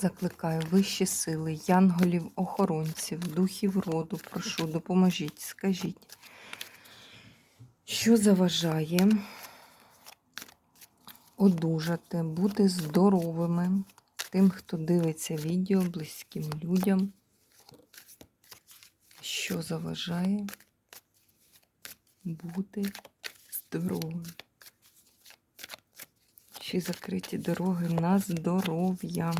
Закликаю вищі сили, янголів, охоронців, духів роду, прошу, допоможіть, скажіть, що заважає одужати, бути здоровими тим, хто дивиться відео близьким людям, що заважає бути здоровим. Чи закриті дороги на здоров'я.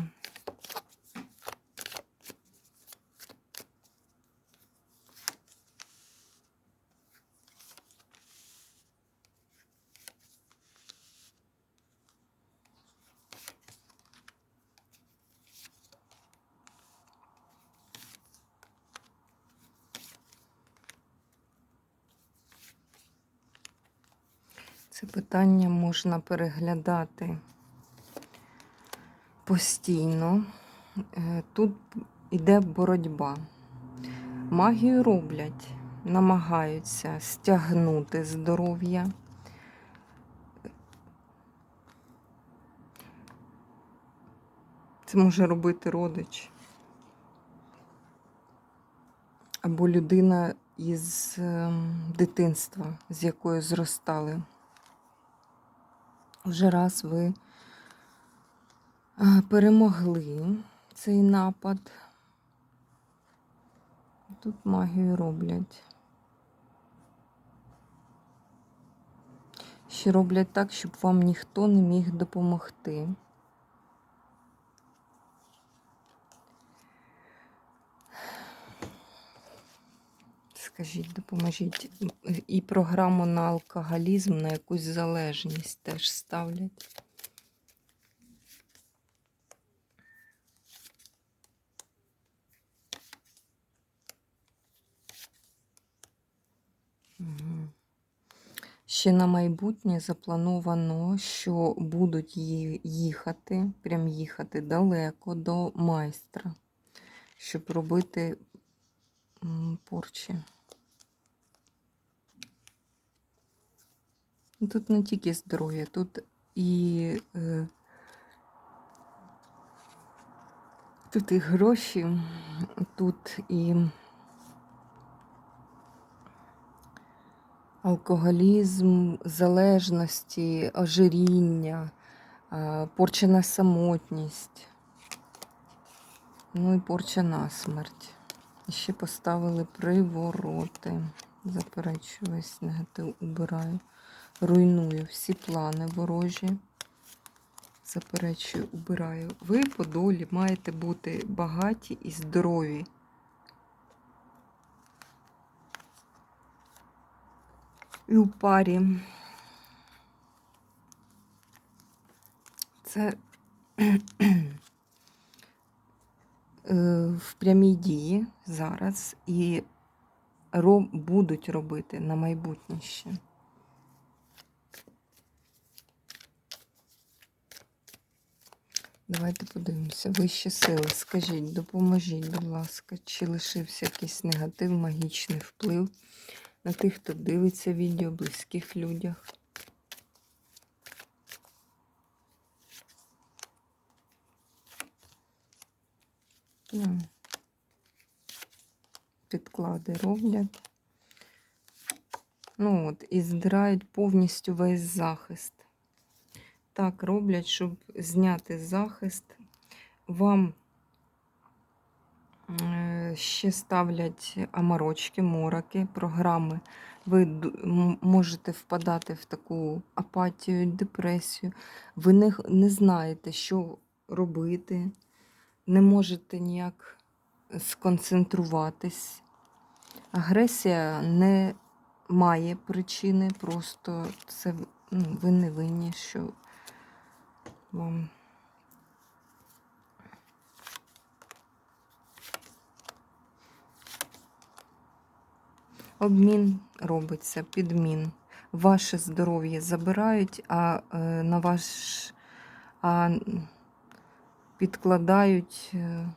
Це питання можна переглядати постійно. Е, Тут іде боротьба. Магію роблять, намагаються стягнути здоров'я. Це може робити родич. Або людина із ем, дитинства, з якою зростали. Вже раз ви е, перемогли цей напад. Тут магію роблять. Ще роблять так, щоб вам ніхто не міг допомогти. Скажіть, допоможіть. І програму на алкоголізм, на якусь залежність теж ставлять. Ще на майбутнє заплановано, що будуть їхати, прям їхати далеко до майстра, щоб робити порчі. Тут не тільки здоров'я, тут і е, тут і гроші, тут і алкоголізм, залежності, ожиріння, е, порчена самотність, ну і порча на смерть. І ще поставили привороти. Заперечую весь негатив убираю. Руйную всі плани ворожі. Заперечую, убираю. Ви по долі маєте бути багаті і здорові. І у парі. Це е, в прямій дії зараз і будуть робити на майбутнє. Давайте подивимося. Вищі сили. Скажіть, допоможіть, будь ласка, чи лишився якийсь негатив, магічний вплив на тих, хто дивиться відео, близьких людях. Ну, Підклади роблять. Ну от, і здирають повністю весь захист. Так роблять, щоб зняти захист. Вам е, ще ставлять амарочки, мороки, програми. Ви можете впадати в таку апатію, депресію. Ви не, не знаєте, що робити, не можете ніяк сконцентруватись. Агресія не має причини, просто це ну, ви не винні, що вам. Обмін робиться, підмін. Ваше здоров'я забирають, а е, на ваш а підкладають, е,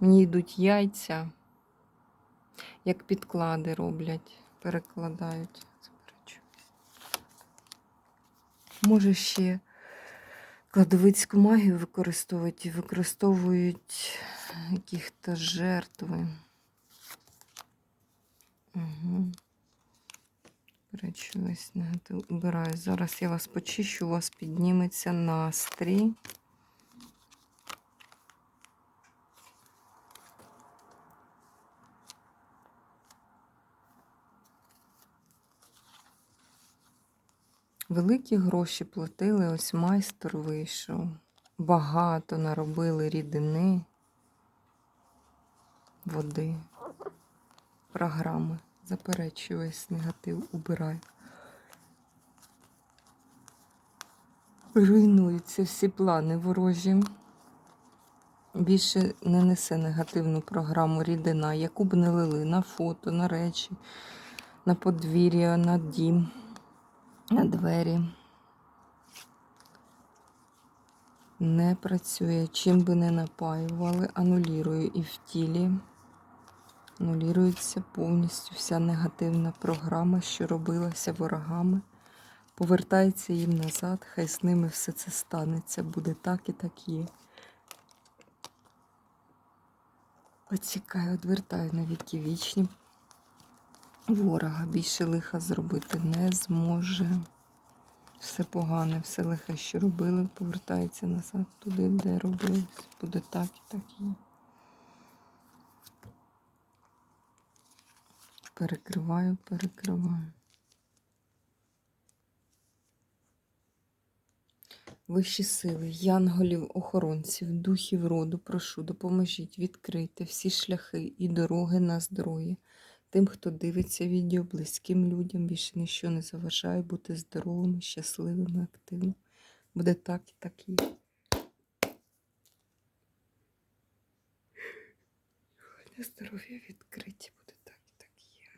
мені йдуть яйця, як підклади роблять, перекладають. Може ще кладовицьку магію використовують і використовують яких-то жертви. Угу. Перечуюсь, негатив убираю. Зараз я вас почищу, у вас підніметься настрій. Великі гроші платили, ось майстер вийшов. Багато наробили рідини, води, програми. Заперечую весь негатив, убираю. Руйнуються всі плани ворожі. Більше не несе негативну програму рідина, яку б не лили на фото, на речі, на подвір'я, на дім, двері. Не працює. Чим би не напаювали, анулірую і в тілі. Анулюється повністю вся негативна програма, що робилася ворогами. Повертається їм назад, хай з ними все це станеться, буде так і так є. Оцікаю, відвертаю на віки вічні. Ворога більше лиха зробити не зможе. Все погане, все лихе, що робили, повертається назад туди, де робилось. Буде так і так є. Перекриваю, перекриваю. Вищі сили, янголів, охоронців, духів роду, прошу, допоможіть відкрити всі шляхи і дороги на здоров'я. Тим, хто дивиться відео, близьким людям більше ніщо не заважає бути здоровими, щасливими, активними. Буде так і так. Для здоров'я відкриті буде так і так є.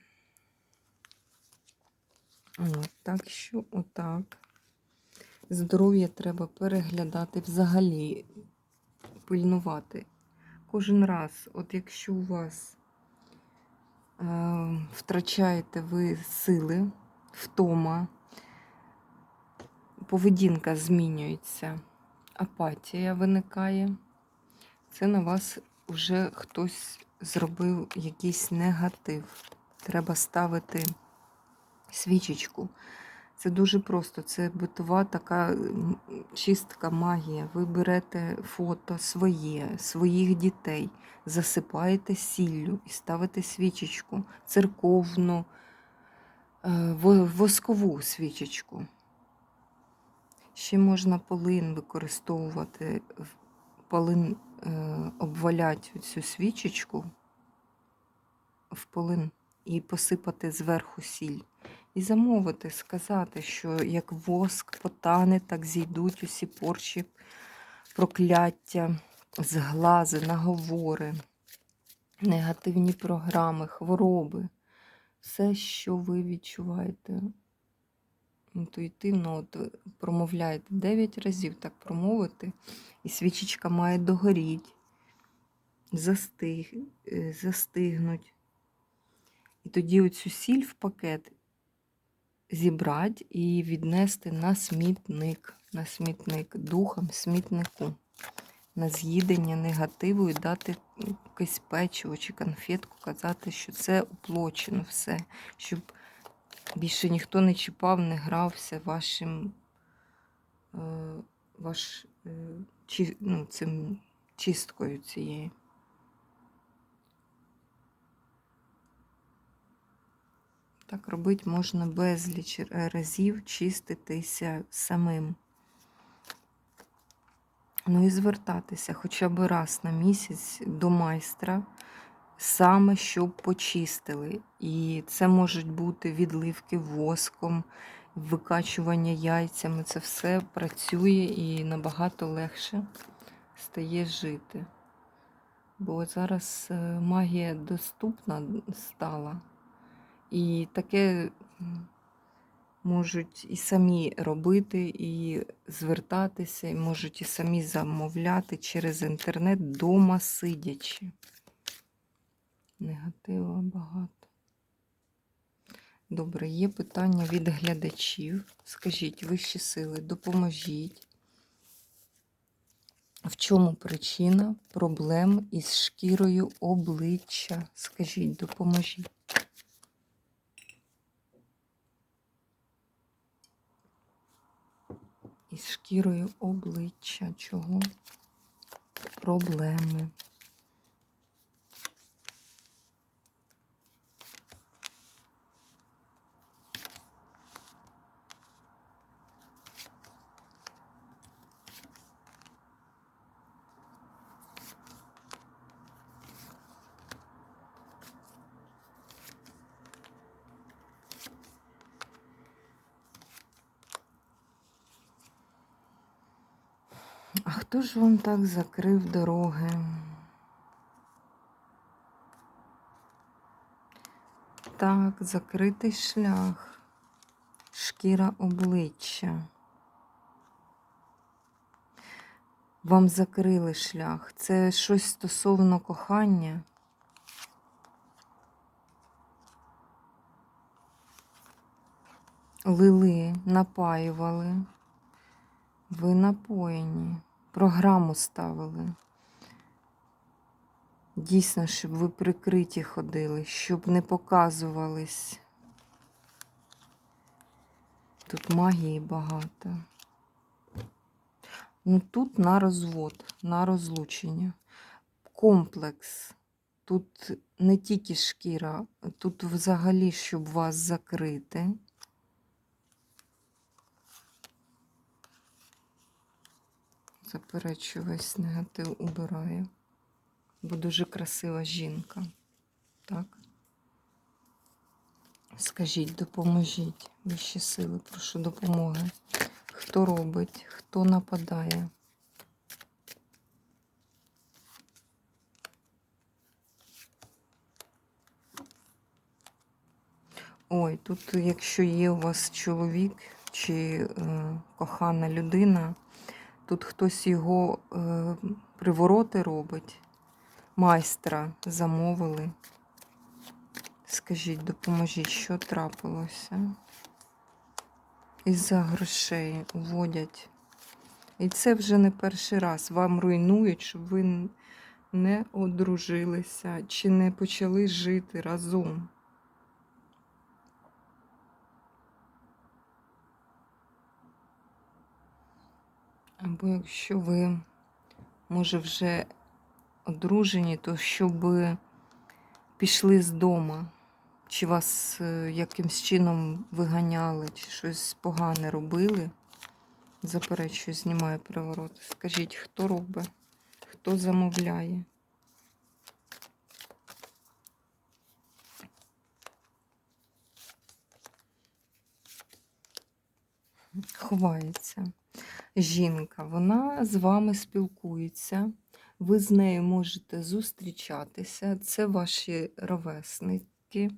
От, так що отак. Здоров'я треба переглядати взагалі, пильнувати. Кожен раз, от якщо у вас втрачаєте ви сили, втома, поведінка змінюється, апатія виникає, це на вас вже хтось зробив якийсь негатив. Треба ставити свічечку. Це дуже просто, це битова така чистка магія. Ви берете фото своє, своїх дітей, засипаєте сіллю і ставите свічечку, церковну, е, воскову свічечку. Ще можна полин використовувати, полин е, обваляти цю свічечку в полин і посипати зверху сіль. І замовити, сказати, що як воск потане, так зійдуть усі порчі, прокляття, зглази, наговори, негативні програми, хвороби. Все, що ви відчуваєте інтуїтивно, от промовляєте 9 разів так промовити, і свічечка має догоріть, застиг, е, застигнуть. І тоді оцю сіль в пакет зібрати і віднести на смітник, на смітник, духом смітнику, на з'їдення негативу і дати якесь печиво чи конфетку, казати, що це уплочено все, щоб більше ніхто не чіпав, не грався вашим е, ваш, е, чи, ну, цим чисткою цією. Так робити можна безліч разів чиститися самим. Ну і звертатися хоча б раз на місяць до майстра, саме щоб почистили. І це можуть бути відливки воском, викачування яйцями. Це все працює і набагато легше стає жити. Бо зараз е, магія доступна стала. І таке можуть і самі робити, і звертатися, і можуть і самі замовляти через інтернет дома сидячи. Негатива багато. Добре, є питання від глядачів. Скажіть, вищі сили, допоможіть. В чому причина проблем із шкірою обличчя? Скажіть, допоможіть. Із шкірою обличчя. Чого? Проблеми. А хто ж вам так закрив дороги? Так, закритий шлях, шкіра обличчя. Вам закрили шлях. Це щось стосовно кохання. Лили, напаювали. Ви напоєні. Програму ставили. Дійсно, щоб ви прикриті ходили, щоб не показувались. Тут магії багато. Ну тут на розвод, на розлучення. Комплекс. Тут не тільки шкіра, тут взагалі, щоб вас закрити. Заперечу весь негатив убираю. Бо дуже красива жінка. Так? Скажіть, допоможіть. Вищі сили, прошу допомоги. Хто робить, хто нападає? Ой, тут, якщо є у вас чоловік чи е, кохана людина, тут хтось його е, привороти робить, майстра замовили. Скажіть, допоможіть, що трапилося? Із-за грошей уводять. І це вже не перший раз. Вам руйнують, щоб ви не одружилися чи не почали жити разом. Або якщо ви, може, вже одружені, то щоб пішли з дому, чи вас е, якимсь чином виганяли, чи щось погане робили. Заперечую, знімаю приворот. Скажіть, хто робить, хто замовляє? Ховається жінка, вона з вами спілкується, ви з нею можете зустрічатися, це ваші ровесники.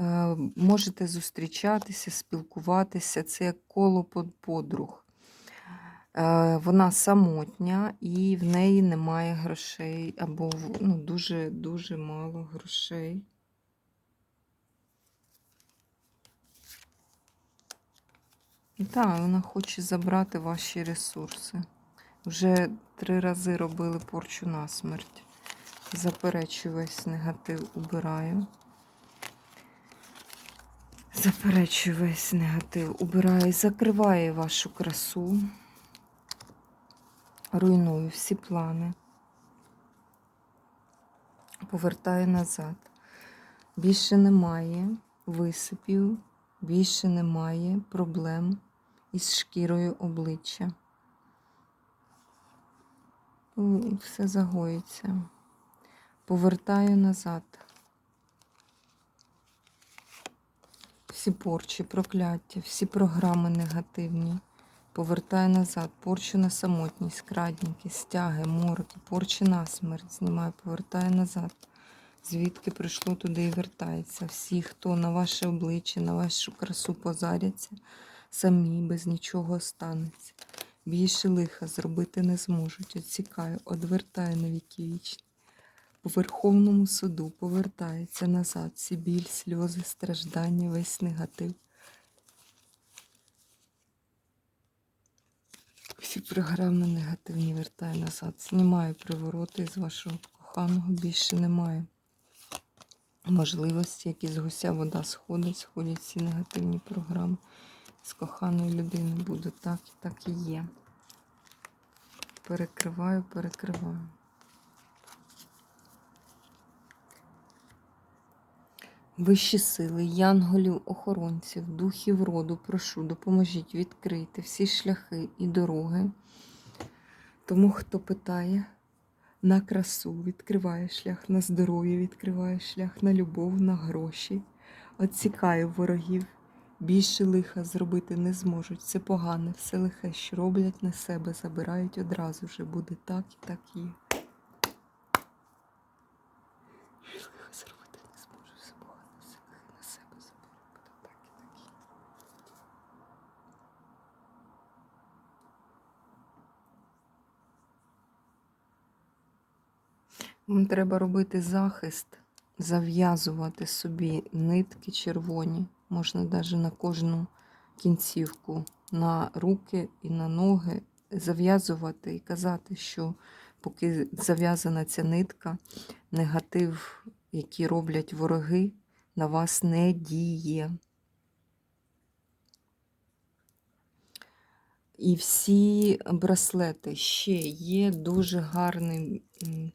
Е, Можете зустрічатися, спілкуватися, це як коло подруг. Е, Вона самотня і в неї немає грошей, або ну, дуже, дуже мало грошей. Так, вона хоче забрати ваші ресурси. Вже три рази робили порчу на смерть. Заперечую весь негатив, убираю. Заперечую весь негатив, убираю і закриваю вашу красу. Руйную всі плани. Повертаю назад. Більше немає висипів, більше немає проблем із шкірою обличчя. Все загоїться. Повертаю назад. всі порчі, прокляття, всі програми негативні. Повертаю назад, порчу на самотність, крадніки, стяги, мороки, порчі на смерть знімаю, повертаю назад. Звідки прийшло туди і вертається. Всі, хто на ваше обличчя, на вашу красу позаряться, самі без нічого останеться. Більше лиха зробити не зможуть. Оцікаю, одвертаю на віки вічні. По Верховному суду повертається назад. Всі біль, сльози, страждання, весь негатив. Всі програми негативні вертаю назад. Знімаю привороти з вашого коханого, більше немає. Можливості, які з гуся вода сходить, сходять всі негативні програми. З коханої людини буде так так і є. Перекриваю, перекриваю. Вищі сили, янголів, охоронців, духів роду, прошу, допоможіть відкрити всі шляхи і дороги. Тому, хто питає на красу, відкриває шлях на здоров'я, відкриває шлях на любов, на гроші. Отсікаю ворогів. Більше лиха зробити не зможуть. Це погане, все лихе, що роблять на себе, забирають одразу вже. Буде так і так є. Лиха зробити не зможу, все погане, все лихе на себе заберуть. Буде так і так. Вам треба робити захист, зав'язувати собі нитки червоні, можна навіть на кожну кінцівку, на руки і на ноги зав'язувати і казати, що поки зав'язана ця нитка, негатив, який роблять вороги, на вас не діє. І всі браслети ще є дуже гарний е,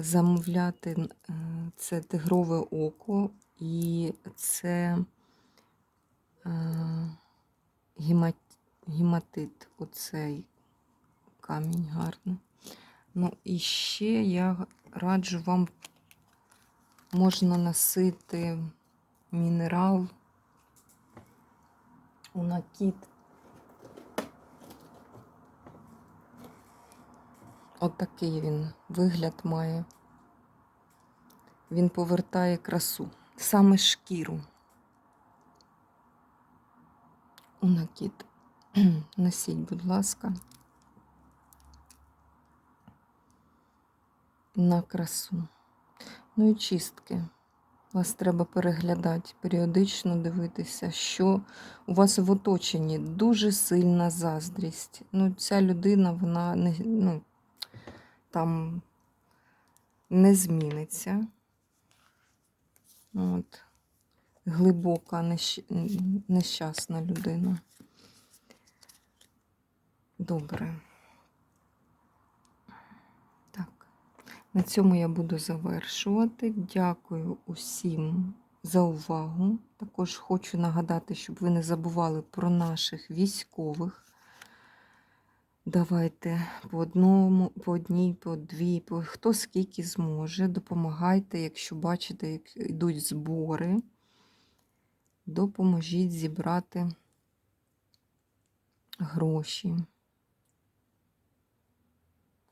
замовляти е, це тигрове око і це е, гемат- гематит, оцей камінь гарний. Ну і ще я раджу вам можна носити мінерал у накид. Отакий він вигляд має. Він повертає красу, саме шкіру. У накид. Носіть, будь ласка. На красу. Ну і чистки. Вас треба переглядати, періодично дивитися, що у вас в оточенні дуже сильна заздрість. Ну, ця людина, вона не, ну, там не зміниться. От. Глибока, нещ... нещасна людина. Добре. Так. На цьому я буду завершувати. Дякую усім за увагу. Також хочу нагадати, щоб ви не забували про наших військових. Давайте по одному, по одній, по дві, по хто скільки зможе. Допомагайте, якщо бачите, як йдуть збори. Допоможіть зібрати гроші.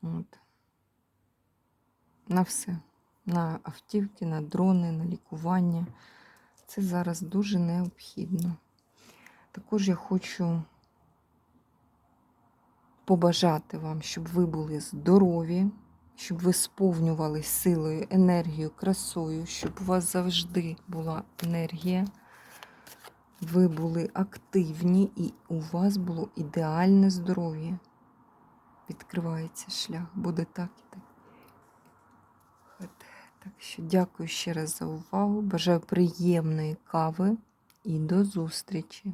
От. На все. На автівки, на дрони, на лікування. Це зараз дуже необхідно. Також я хочу побажати вам, щоб ви були здорові, щоб ви сповнювались силою, енергією, красою, щоб у вас завжди була енергія. Ви були активні і у вас було ідеальне здоров'я. Відкривається шлях, буде так і так. Так що дякую ще раз за увагу. Бажаю приємної кави і до зустрічі!